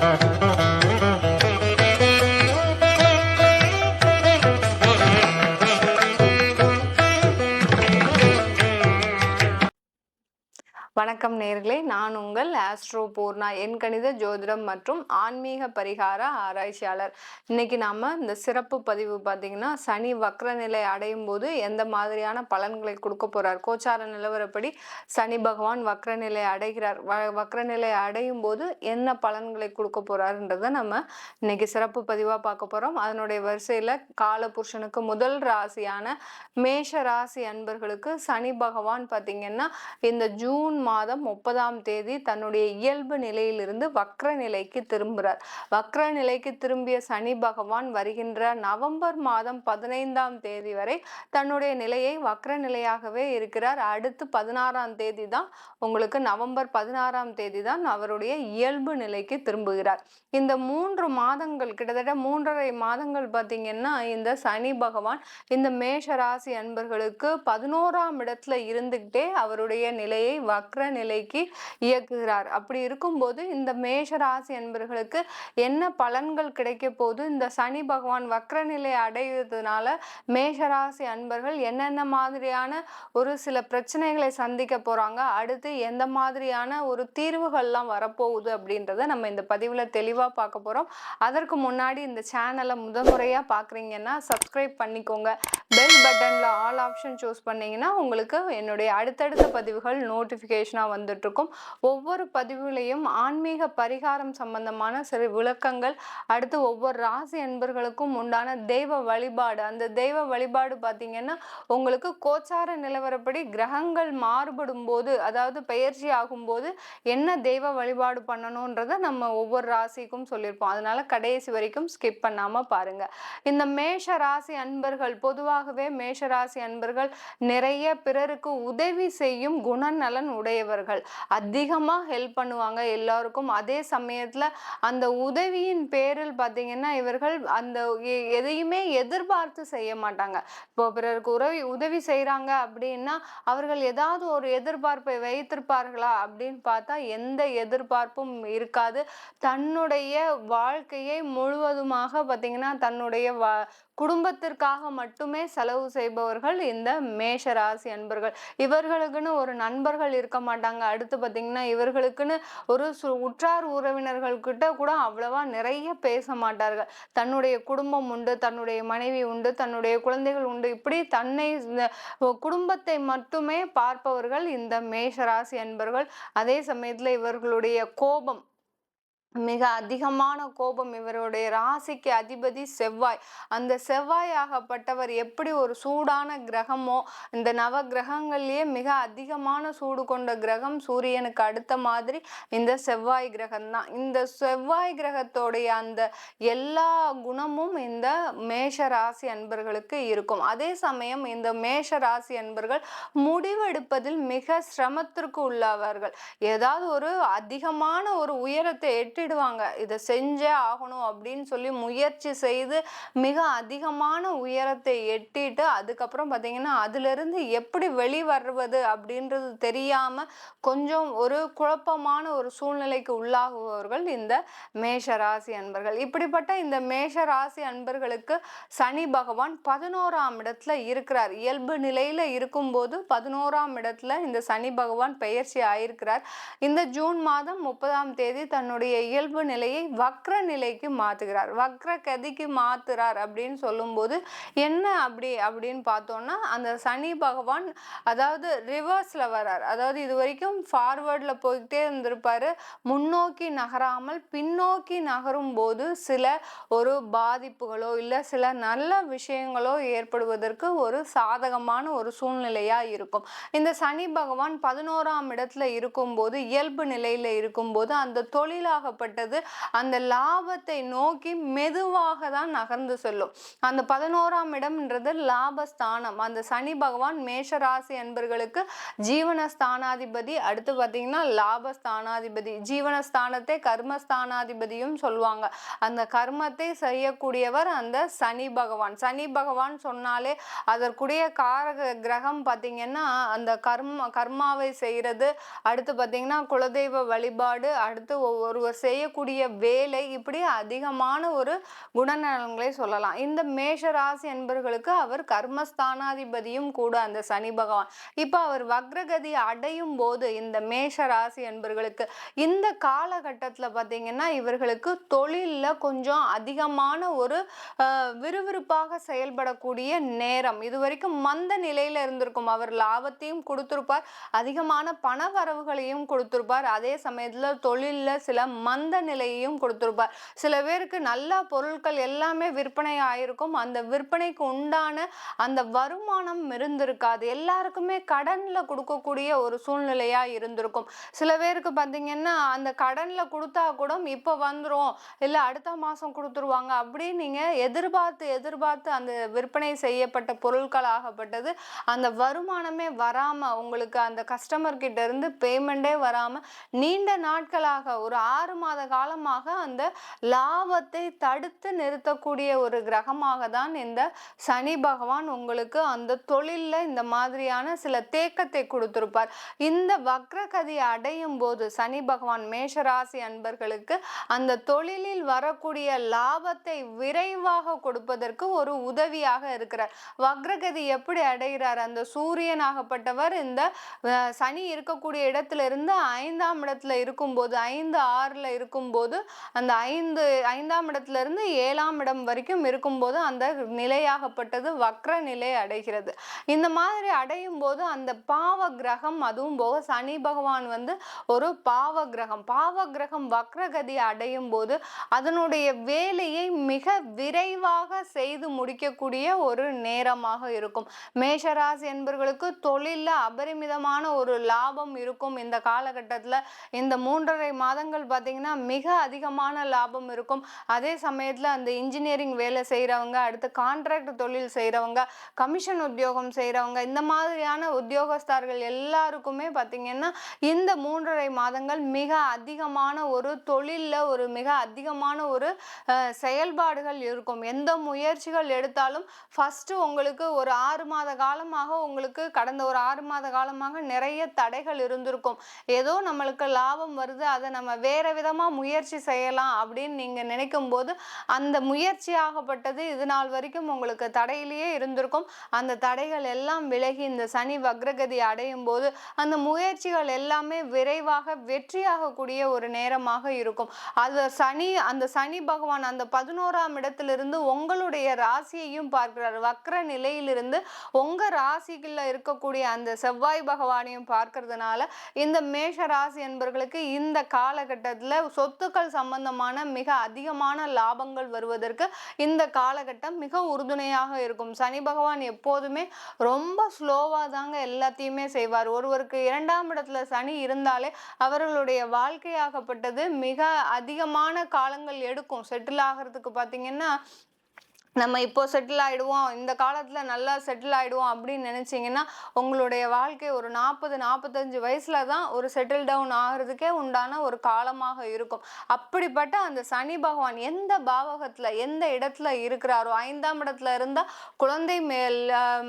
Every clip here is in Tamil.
Thank you. வணக்கம் நேர்களே. நான் உங்கள் ஆஸ்ட்ரோ பூர்ணா என் கணித ஜோதிடம் மற்றும் ஆன்மீக பரிகார ஆராய்ச்சியாளர். இன்னைக்கு நாம இந்த சிறப்பு பதிவு பார்த்தீங்கன்னா சனி வக்ர நிலை அடையும் போது எந்த மாதிரியான பலன்களை கொடுக்க போறார்? கோச்சார நிலவரப்படி சனி பகவான் வக்ர நிலை அடைகிறார். வ- வக்ர நிலை அடையும் போது என்ன பலன்களை கொடுக்க போகிறாருன்றதை நம்ம இன்னைக்கு சிறப்பு பதிவாக பார்க்க போறோம். அதனுடைய வரிசையில் காலபுருஷனுக்கு முதல் ராசியான மேஷ ராசி அன்பர்களுக்கு சனி பகவான் பார்த்தீங்கன்னா இந்த ஜூன் மாதம் முப்பதாம் தேதி தன்னுடைய இயல்பு நிலையிலிருந்து வக்ர நிலைக்கு திரும்புகிறார். வக்ர நிலைக்கு திரும்பிய சனி பகவான் வருகின்ற நவம்பர் மாதம் பதினைந்தாம் தேதி வரை தன்னுடைய நிலையை வக்ர நிலையாகவே இருக்கிறார். அடுத்து பதினாறாம் தேதி தான் உங்களுக்கு நவம்பர் பதினாறாம் தேதி தான் அவருடைய இயல்பு நிலைக்கு திரும்புகிறார். இந்த மூன்று மாதங்கள் கிட்டத்தட்ட மூன்றரை மாதங்கள் பார்த்தீங்கன்னா இந்த சனி பகவான் இந்த மேஷ ராசி அன்பர்களுக்கு பதினோராம் இடத்துல இருந்துக்கிட்டே அவருடைய நிலையை வக்ர நிலைக்கு இயக்குகிறார். அப்படி இருக்கும்போது இந்த மேஷ ராசி அன்பர்களுக்கு என்ன பலன்கள் கிடைக்க போது இந்த சனி பகவான் வக்ர நிலை அடைவதனால அன்பர்கள் என்னென்ன மாதிரியான ஒரு சில பிரச்சனைகளை சந்திக்க போறாங்க? அடுத்து எந்த மாதிரியான ஒரு தீர்வுகள்லாம் வரப்போகுது அப்படின்றத நம்ம இந்த பதிவில் தெளிவாக பார்க்க போறோம். அதற்கு முன்னாடி இந்த சேனலை முதன்முறையாக பார்க்குறீங்கன்னா சப்ஸ்கிரைப் பண்ணிக்கோங்க. பெல் பட்டன்ல ஆல் ஆப்ஷன் சூஸ் பண்ணிங்கன்னா உங்களுக்கு என்னுடைய அடுத்தடுத்த பதிவுகள் நோட்டிஃபிகேஷன் வந்துட்டு இருக்கும் ஒவ்வொரு பதிவுலையும் ஆன்மீக பரிகாரம் சம்பந்தமான சிறு விளக்கங்கள் அடுத்து ஒவ்வொரு ராசி அன்பர்களுக்கும் உண்டான தெய்வ வழிபாடு. அந்த தெய்வ வழிபாடு பார்த்தீங்கன்னா உங்களுக்கு கோச்சார நிலவரப்படி கிரகங்கள் மாறுபடும் போது அதாவது பயிற்சி ஆகும்போது என்ன தெய்வ வழிபாடு பண்ணணுன்றதை நம்ம ஒவ்வொரு ராசிக்கும் சொல்லியிருப்போம். அதனால கடைசி வரைக்கும் ஸ்கிப் பண்ணாம பாருங்க. இந்த மேஷ ராசி அன்பர்கள் பொதுவாகவே மேஷ ராசி அன்பர்கள் நிறைய பிறருக்கு உதவி செய்யும் குணநலன் உடையவர். தலைவர்கள் அதிகமாக ஹெல்ப் பண்ணுவாங்க எல்லாருக்கும். அதே சமயத்தில் அந்த உதவியின் பேரில் பார்த்தீங்கன்னா இவர்கள் அந்த எ- எதையுமே எதிர்பார்த்து செய்ய மாட்டாங்க. இப்போ பிறருக்கு உதவி உதவி செய்கிறாங்க அப்படின்னா அவர்கள் ஏதாவது ஒரு எதிர்பார்ப்பை வைத்திருப்பார்களா அப்படின்னு பார்த்தா எந்த எதிர்பார்ப்பும் இருக்காது. தன்னுடைய வாழ்க்கையை முழுவதுமாக பார்த்தீங்கன்னா தன்னுடைய வா குடும்பத்திற்காக மட்டுமே செலவு செய்பவர்கள் இந்த மேஷ ராசி அன்பர்கள். இவர்களுக்குன்னு ஒரு நண்பர்கள் இருக்க மாட்டாங்க. அடுத்து பார்த்தீங்கன்னா இவர்களுக்குன்னு ஒரு சு- உற்றார் உறவினர்கள் கிட்ட கூட அவ்வளவா நிறைய பேச மாட்டார்கள். தன்னுடைய குடும்பம் உண்டு தன்னுடைய மனைவி உண்டு தன்னுடைய குழந்தைகள் உண்டு. இப்படி தன்னை குடும்பத்தை மட்டுமே பார்ப்பவர்கள் இந்த மேஷராசி அன்பர்கள். அதே சமயத்தில் இவர்களுடைய கோபம் மிக அதிகமான கோபம் இவருடைய ராசிக்கு அதிபதி செவ்வாய். அந்த செவ்வாய் ஆகப்பட்டவர் எப்படி ஒரு சூடான கிரகமோ இந்த நவ கிரகங்கள்லேயே மிக அதிகமான சூடு கொண்ட கிரகம் சூரியனுக்கு அடுத்த மாதிரி இந்த செவ்வாய் கிரகம் தான் இந்த செவ்வாய் கிரகத்தோடைய அந்த எல்லா குணமும் இந்த மேஷ ராசி அன்பர்களுக்கு இருக்கும். அதே சமயம் இந்த மேஷ ராசி அன்பர்கள் முடிவெடுப்பதில் மிக சிரமத்திற்கு உள்ளாவார்கள். ஏதாவது ஒரு அதிகமான ஒரு உயரத்தை விட்டுடுவாங்க இதை செஞ்சே ஆகணும் அப்படின்னு சொல்லி முயற்சி செய்து மிக அதிகமான உயரத்தை எட்டிட்டு அதுக்கப்புறம் பார்த்தீங்கன்னா அதிலிருந்து எப்படி வெளிவருவது அப்படின்றது தெரியாமல் கொஞ்சம் ஒரு குழப்பமான ஒரு சூழ்நிலைக்கு உள்ளாகுபவர்கள் இந்த மேஷ ராசி அன்பர்கள். இப்படிப்பட்ட இந்த மேஷ ராசி அன்பர்களுக்கு சனி பகவான் பதினோராம் இடத்துல இருக்கிறார். இயல்பு நிலையில் இருக்கும்போது பதினோராம் இடத்துல இந்த சனி பகவான் பெயர்ச்சி ஆயிருக்கிறார். இந்த ஜூன் மாதம் முப்பதாம் தேதி தன்னுடைய இயல்பு நிலையை வக்ர நிலைக்கு மாற்றுகிறார் வக்ர கதிக்கு மாற்றுறார் அப்படின்னு சொல்லும்போது என்ன அப்படி அப்படின்னு பார்த்தோம்னா அந்த சனி பகவான் அதாவது ரிவர்ஸில் வரார் அதாவது இது வரைக்கும் ஃபார்வேர்டில் போய்கிட்டே இருந்திருப்பார். முன்னோக்கி நகராமல் பின்னோக்கி நகரும் போது சில ஒரு பாதிப்புகளோ இல்லை சில நல்ல விஷயங்களோ ஏற்படுவதற்கு ஒரு சாதகமான ஒரு சூழ்நிலையாக இருக்கும். இந்த சனி பகவான் பதினோராம் இடத்துல இருக்கும்போது இயல்பு நிலையில் இருக்கும்போது அந்த தொழிலாக தொழிலாகப்பட்டது அந்த லாபத்தை நோக்கி மெதுவாக தான் நகர்ந்து செல்லும். அந்த பதினோராம் இடம்ன்றது லாபஸ்தானம். அந்த சனி பகவான் மேஷராசி ராசி ஜீவன ஸ்தானாதிபதி அடுத்து பார்த்தீங்கன்னா லாபஸ்தானாதிபதி. ஜீவனஸ்தானத்தை கர்மஸ்தானாதிபதியும் சொல்லுவாங்க. அந்த கர்மத்தை செய்யக்கூடியவர் அந்த சனி பகவான். சனி பகவான் சொன்னாலே அதற்குரிய காரக கிரகம் பார்த்தீங்கன்னா அந்த கர்ம கர்மாவை செய்கிறது அடுத்து பார்த்தீங்கன்னா குலதெய்வ வழிபாடு. அடுத்து ஒ- ஒருவர் செய்யக்கூடிய வேலை இப்படி அதிகமான ஒரு குணநலன்களை சொல்லலாம். இந்த மேஷ ராசி என்பர்களுக்கு அவர் கர்மஸ்தானாதிபதியும் கூட அந்த சனி பகவான். இப்போ அவர் வக்ரகதி அடையும் போது இந்த மேஷ ராசி என்பர்களுக்கு இந்த காலகட்டத்தில் பார்த்தீங்கன்னா இவர்களுக்கு தொழிலில் கொஞ்சம் அதிகமான ஒரு விறுவிறுப்பாக செயல்படக்கூடிய நேரம். இது வரைக்கும் மந்த நிலையில இருந்திருக்கும். அவர் லாபத்தையும் கொடுத்திருப்பார். அதிகமான பண வரவுகளையும் கொடுத்திருப்பார். அதே சமயத்துல தொழில்ல சில மந்த அந்த நிலையையும் கொடுத்துருப்பார். சில பேருக்கு நல்ல பொருட்கள் எல்லாமே விற்பனை ஆயிருக்கும் அந்த விற்பனைக்கு உண்டான அந்த வருமானம் இருந்திருக்காது. எல்லாருக்குமே கடனில் கொடுக்கக்கூடிய ஒரு சூழ்நிலையாக இருந்திருக்கும். சில பேருக்கு பார்த்தீங்கன்னா அந்த கடனில் கொடுத்தா கூட இப்போ வந்துடும் இல்லை அடுத்த மாதம் கொடுத்துருவாங்க. அப்படின்னு நீங்கள் எதிர்பார்த்து எதிர்பார்த்து அந்த விற்பனை செய்யப்பட்ட பொருட்கள் ஆகப்பட்டது. அந்த வருமானமே வராமல் உங்களுக்கு அந்த கஸ்டமர் கிட்ட இருந்து பேமெண்ட்டே வராமல் நீண்ட நாட்களாக ஒரு ஆறு மாதம் மாத காலமாக அந்த லாபத்தை தடுத்து நிறுத்தக்கூடிய ஒரு கிரகமாக தான் இந்த சனி பகவான் உங்களுக்கு அந்த தொழிலில் இந்த மாதிரியான சில தேக்கத்தை கொடுத்துருப்பார். இந்த வக்ரகதி அடையும் போது சனி பகவான் மேஷராசி அன்பர்களுக்கு அந்த தொழிலில் வரக்கூடிய லாபத்தை விரைவாக கொடுப்பதற்கு ஒரு உதவியாக இருக்கிறார். வக்ரகதி எப்படி அடைகிறார்? அந்த சூரியனாகப்பட்டவர் இந்த சனி இருக்கக்கூடிய இடத்துல இருந்து ஐந்தாம் இடத்துல இருக்கும்போது ஐந்து ஆறில் இருக்கும்போது அந்த ஐந்து ஐந்தாம் இடத்துல இருந்து ஏழாம் இடம் வரைக்கும் இருக்கும்போது அந்த நிலையாகப்பட்டது வக்ர நிலை அடைகிறது. இந்த மாதிரி அடையும் போது அந்த பாவ கிரகம் அதுவும் போக சனி பகவான் வந்து ஒரு பாவ கிரகம். பாவ கிரகம் வக்ரகதி அடையும் போது அதனுடைய வேலையை மிக விரைவாக செய்து முடிக்கக்கூடிய ஒரு நேரமாக இருக்கும். மேஷராசி என்பவர்களுக்கு தொழிலில் அபரிமிதமான ஒரு லாபம் இருக்கும். இந்த காலகட்டத்தில் இந்த மூன்றரை மாதங்கள் பார்த்தீங்கன்னா பார்த்தீங்கன்னா மிக அதிகமான லாபம் இருக்கும். அதே சமயத்தில் அந்த இன்ஜினியரிங் வேலை செய்கிறவங்க அடுத்து கான்ட்ராக்ட் தொழில் செய்கிறவங்க கமிஷன் உத்தியோகம் செய்கிறவங்க இந்த மாதிரியான உத்தியோகஸ்தர்கள் எல்லாருக்குமே பார்த்தீங்கன்னா இந்த மூன்றரை மாதங்கள் மிக அதிகமான ஒரு தொழிலில் ஒரு மிக அதிகமான ஒரு செயல்பாடுகள் இருக்கும். எந்த முயற்சிகள் எடுத்தாலும் ஃபஸ்ட்டு உங்களுக்கு ஒரு ஆறு மாத காலமாக உங்களுக்கு கடந்த ஒரு ஆறு மாத காலமாக நிறைய தடைகள் இருந்திருக்கும். ஏதோ நம்மளுக்கு லாபம் வருது அதை நம்ம வேற விதமாக முயற்சி செய்யலாம் அப்படின்னு நீங்கள் நினைக்கும் போது அந்த முயற்சியாகப்பட்டது இது நாள் வரைக்கும் உங்களுக்கு தடையிலேயே இருந்திருக்கும். அந்த தடைகள் எல்லாம் விலகி இந்த சனி வக்ரகதி அடையும் போது அந்த முயற்சிகள் எல்லாமே விரைவாக வெற்றியாகக்கூடிய ஒரு நேரமாக இருக்கும். அது சனி அந்த சனி பகவான் அந்த பதினோராம் இடத்திலிருந்து உங்களுடைய ராசியையும் பார்க்கிறார். வக்ர நிலையிலிருந்து உங்கள் ராசிக்குள்ள இருக்கக்கூடிய அந்த செவ்வாய் பகவானையும் பார்க்கறதுனால இந்த மேஷ ராசி என்பவர்களுக்கு இந்த காலகட்டத்தில் சொத்துக்கள் சம்பந்தமான மிக அதிகமான லாபங்கள் வருவதற்கு இந்த காலகட்டம் மிக உறுதுணையாக இருக்கும். சனி பகவான் எப்போதுமே ரொம்ப ஸ்லோவாக தாங்க எல்லாத்தையுமே செய்வார். ஒருவருக்கு இரண்டாம் இடத்துல சனி இருந்தாலே அவர்களுடைய வாழ்க்கையாகப்பட்டது மிக அதிகமான காலங்கள் எடுக்கும். செட்டில் ஆகிறதுக்கு பார்த்தீங்கன்னா நம்ம இப்போ செட்டில் ஆகிடுவோம் இந்த காலத்தில் நல்லா செட்டில் ஆகிடுவோம் அப்படின்னு நினச்சிங்கன்னா உங்களுடைய வாழ்க்கை ஒரு நாற்பது நாற்பத்தஞ்சு வயசில் தான் ஒரு செட்டில் டவுன் ஆகிறதுக்கே உண்டான ஒரு காலமாக இருக்கும். அப்படிப்பட்ட அந்த சனி பகவான் எந்த பாவகத்தில் எந்த இடத்துல இருக்கிறாரோ ஐந்தாம் இடத்துல இருந்தால் குழந்தை மேல்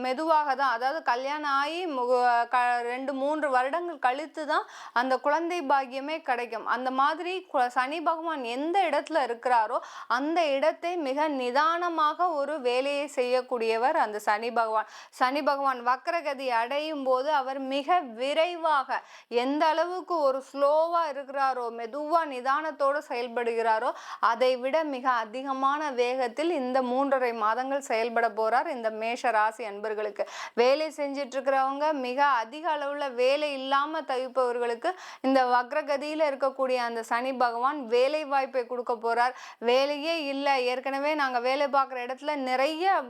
மெதுவாக தான் அதாவது கல்யாணம் ஆகி மு- க ரெண்டு மூன்று வருடங்கள் கழித்து தான் அந்த குழந்தை பாக்கியமே கிடைக்கும். அந்த மாதிரி கு- சனி பகவான் எந்த இடத்துல இருக்கிறாரோ அந்த இடத்தை மிக நிதானமாக ஒரு வேலையை செய்யக்கூடியவர் அந்த சனி பகவான். சனி பகவான் வக்ரகதி அடையும் போது அவர் மிக விரைவாக எந்த அளவுக்கு ஒரு ஸ்லோவாக இருக்கிறாரோ மெதுவாக நிதானத்தோடு செயல்படுகிறாரோ அதை விட மிக அதிகமான வேகத்தில் இந்த மூன்றரை மாதங்கள் செயல்பட போகிறார் இந்த மேஷ ராசி அன்பர்களுக்கு. வேலை செஞ்சிட்ருக்கிறவங்க மிக அதிக அளவில் வேலை இல்லாமல் தவிப்பவர்களுக்கு இந்த வக்ரகதியில் இருக்கக்கூடிய அந்த சனி பகவான் வேலை வாய்ப்பை கொடுக்க போகிறார் வேலையே இல்லை. ஏற்கனவே நாங்கள் வேலை பார்க்குற இடத்துல நிறைய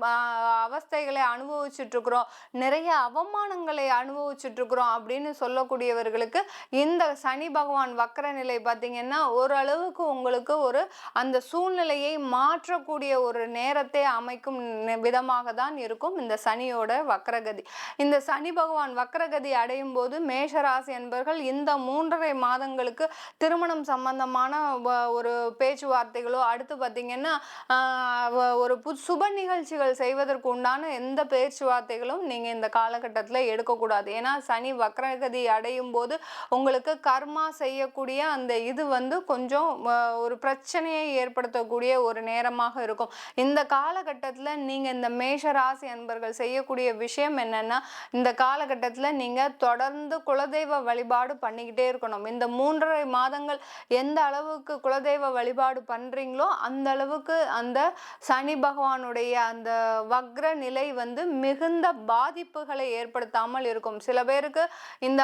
அவஸ்தைகளை அனுபவிச்சுட்ருக்குறோம் நிறைய அவமானங்களை அனுபவிச்சுட்ருக்குறோம் அப்படின்னு சொல்லக்கூடியவர்களுக்கு இந்த சனி பகவான் வக்கர நிலை பார்த்தீங்கன்னா ஓரளவுக்கு உங்களுக்கு ஒரு அந்த சூழ்நிலையை மாற்றக்கூடிய ஒரு நேரத்தை அமைக்கும் விதமாக தான் இருக்கும் இந்த சனியோட வக்கரகதி. இந்த சனி பகவான் வக்கரகதி அடையும் போது மேஷராசி என்பவர்கள் இந்த மூன்றரை மாதங்களுக்கு திருமணம் சம்பந்தமான ஒரு பேச்சுவார்த்தைகளோ அடுத்து பார்த்தீங்கன்னா ஒரு சுப நிகழ்ச்சிகள் செய்வதற்கு உண்டான எந்த பேச்சுவார்த்தைகளும் நீங்கள் இந்த காலகட்டத்தில் எடுக்கக்கூடாது. ஏன்னா சனி வக்ரகதி அடையும் போது உங்களுக்கு கர்மா செய்யக்கூடிய அந்த இது வந்து கொஞ்சம் ஒரு பிரச்சனையை ஏற்படுத்தக்கூடிய ஒரு நேரமாக இருக்கும். இந்த காலகட்டத்தில் நீங்கள் இந்த மேஷ ராசி அன்பர்கள் செய்யக்கூடிய விஷயம் என்னென்னா இந்த காலகட்டத்தில் நீங்கள் தொடர்ந்து குலதெய்வ வழிபாடு பண்ணிக்கிட்டே இருக்கணும். இந்த மூன்றரை மாதங்கள் எந்த அளவுக்கு குலதெய்வ வழிபாடு பண்ணுறீங்களோ அந்த அளவுக்கு அந்த சனி பகவானுடைய அந்த வக்ர நிலை வந்து மிகுந்த பாதிப்புகளை ஏற்படுத்தாமல் இருக்கும். சில பேருக்கு இந்த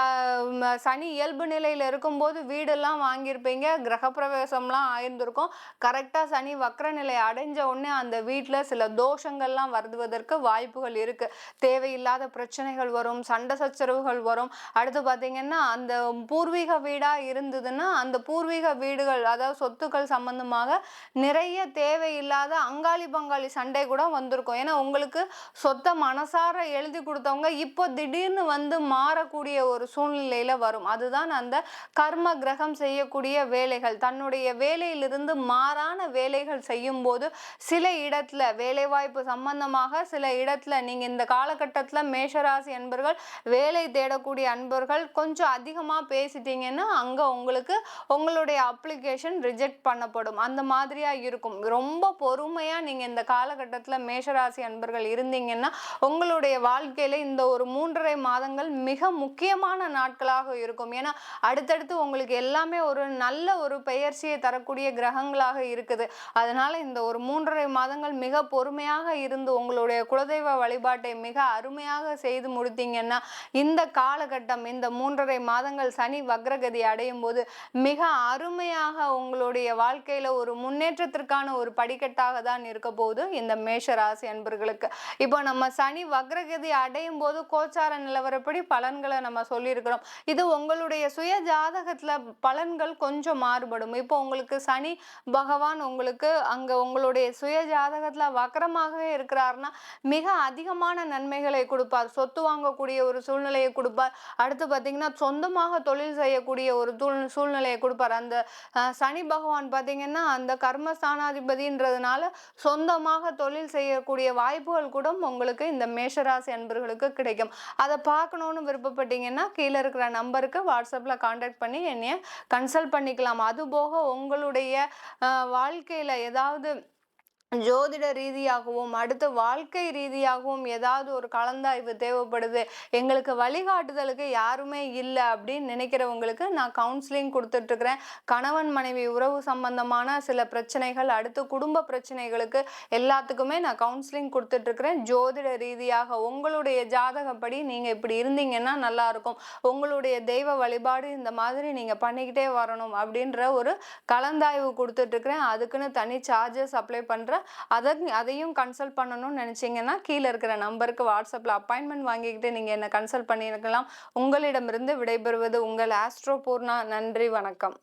சனி இயல்பு நிலையில் இருக்கும்போது வீடெல்லாம் வாங்கியிருப்பீங்க கிரகப்பிரவேசம்லாம் ஆயிருந்திருக்கும். கரெக்டாக சனி வக்ர நிலை அடைஞ்ச உடனே அந்த வீட்டில் சில தோஷங்கள்லாம் வருவதற்கு வாய்ப்புகள் இருக்குது தேவையில்லாத பிரச்சனைகள் வரும் சண்டை சச்சரவுகள் வரும். அடுத்து பார்த்திங்கன்னா அந்த பூர்வீக வீடாக இருந்ததுன்னா அந்த பூர்வீக வீடுகள் அதாவது சொத்துக்கள் சம்பந்தமாக நிறைய தேவையில்லாத அங்காளி பங்காளி சண்டை கூட வந்திருக்கும். ஏன்னா உங்களுக்கு சொத்தை மனசார எழுதி கொடுத்தவங்க இப்போ திடீர்னு வந்து மாறக்கூடிய ஒரு சூழ்நிலையில வரும். அதுதான் அந்த கர்ம கிரகம் செய்யக்கூடிய வேலைகள். தன்னுடைய வேலையிலிருந்து மாறான வேலைகள் செய்யும் போது சில இடத்துல வேலைவாய்ப்பு சம்பந்தமாக சில இடத்துல நீங்க இந்த காலகட்டத்தில் மேஷராசி அன்பர்கள் வேலை தேடக்கூடிய அன்பர்கள் கொஞ்சம் அதிகமாக பேசிட்டீங்கன்னா அங்கே உங்களுக்கு உங்களுடைய அப்ளிகேஷன் ரிஜெக்ட் பண்ணப்படும். அந்த மாதிரியாக இருக்கும். ரொம்ப பொறுமையாக நீங்கள் இந்த காலகட்டத்தில் மேஷராசி அன்பர்கள் இருந்தீங்கன்னா உங்களுடைய வாழ்க்கையில் இந்த ஒரு மூன்றரை மாதங்கள் மிக முக்கியமான நாட்களாக இருக்கும். ஏன்னா அடுத்தடுத்து உங்களுக்கு எல்லாமே ஒரு நல்ல ஒரு பெயர்ச்சியை தரக்கூடிய கிரகங்களாக இருக்குது. அதனால இந்த ஒரு மூன்றரை மாதங்கள் மிக பொறுமையாக இருந்து உங்களுடைய குலதெய்வ வழிபாட்டை மிக அருமையாக செய்து முடித்தீங்கன்னா இந்த காலகட்டம் இந்த மூன்றரை மாதங்கள் சனி வக்ரகதி அடையும் போது மிக அருமையாக உங்களுடைய வாழ்க்கையில ஒரு முன்னேற்றத்திற்கான ஒரு படிக்கட்டாக தான் இருக்க போகுது. இந்த மேஷ ராசி அன்பர்களுக்கு. இப்போ நம்ம சனி வக்ரகதி அடையும் போது கோச்சார நிலவரப்படி பலன்களை நம்ம சொல்லியிருக்கிறோம். இது உங்களுடைய சுய ஜாதகத்தில் பலன்கள் கொஞ்சம் மாறுபடும். இப்போ உங்களுக்கு சனி பகவான் உங்களுக்கு அங்கே உங்களுடைய சுய ஜாதகத்தில் வக்கரமாகவே இருக்கிறாருன்னா மிக அதிகமான நன்மைகளை கொடுப்பார். சொத்து வாங்கக்கூடிய ஒரு சூழ்நிலையை கொடுப்பார். அடுத்து பார்த்தீங்கன்னா சொந்தமாக தொழில் செய்யக்கூடிய ஒரு சூழ்நிலையை கொடுப்பார். அந்த சனி பகவான் பார்த்தீங்கன்னா அந்த கர்மஸ்தானாதிபதின்றதுனால சொந்தமாக தொழில் செய்யக்கூடிய வாய்ப்புகள் கூட உங்களுக்கு இந்த மேஷராசி அன்பர்களுக்கு கிடைக்கும். அதை பார்க்கணுன்னு விருப்பப்பட்டீங்கன்னா கீழே இருக்கிற நம்பருக்கு வாட்ஸ்அப்பில் காண்டாக்ட் பண்ணி என்னைய கன்சல்ட் பண்ணிக்கலாம். அதுபோக உங்களுடைய வாழ்க்கையில் ஏதாவது ஜோதிட ரீதியாகவும் அடுத்து வாழ்க்கை ரீதியாகவும் ஏதாவது ஒரு கலந்தாய்வு தேவைப்படுது. எங்களுக்கு வழிகாட்டுதலுக்கு யாருமே இல்லை அப்படின்னு நினைக்கிறவங்களுக்கு நான் கவுன்சிலிங் கொடுத்துட்ருக்குறேன். கணவன் மனைவி உறவு சம்பந்தமான சில பிரச்சனைகள் அடுத்து குடும்ப பிரச்சனைகளுக்கு எல்லாத்துக்குமே நான் கவுன்சிலிங் கொடுத்துட்ருக்குறேன். ஜோதிட ரீதியாக உங்களுடைய ஜாதகப்படி நீங்கள் இப்படி இருந்தீங்கன்னா நல்லாயிருக்கும். உங்களுடைய தெய்வ வழிபாடு இந்த மாதிரி நீங்கள் பண்ணிக்கிட்டே வரணும் அப்படின்ற ஒரு கலந்தாய்வு கொடுத்துட்ருக்குறேன். அதுக்குன்னு தனி சார்ஜஸ் அப்ளை பண்ணுற அதை அதையும் கன்சல்ட் பண்ணணும்னு நினச்சிங்கன்னா கீழே இருக்கிற நம்பருக்கு வாட்ஸ்அப்பில் அப்பாயின்மெண்ட் வாங்கிக்கிட்டு நீங்கள் என்ன கன்சல்ட் பண்ணியிருக்கலாம். உங்களிடமிருந்து விடைபெறுவது உங்கள் ஆஸ்ட்ரோ பூர்ணா நன்றி வணக்கம்.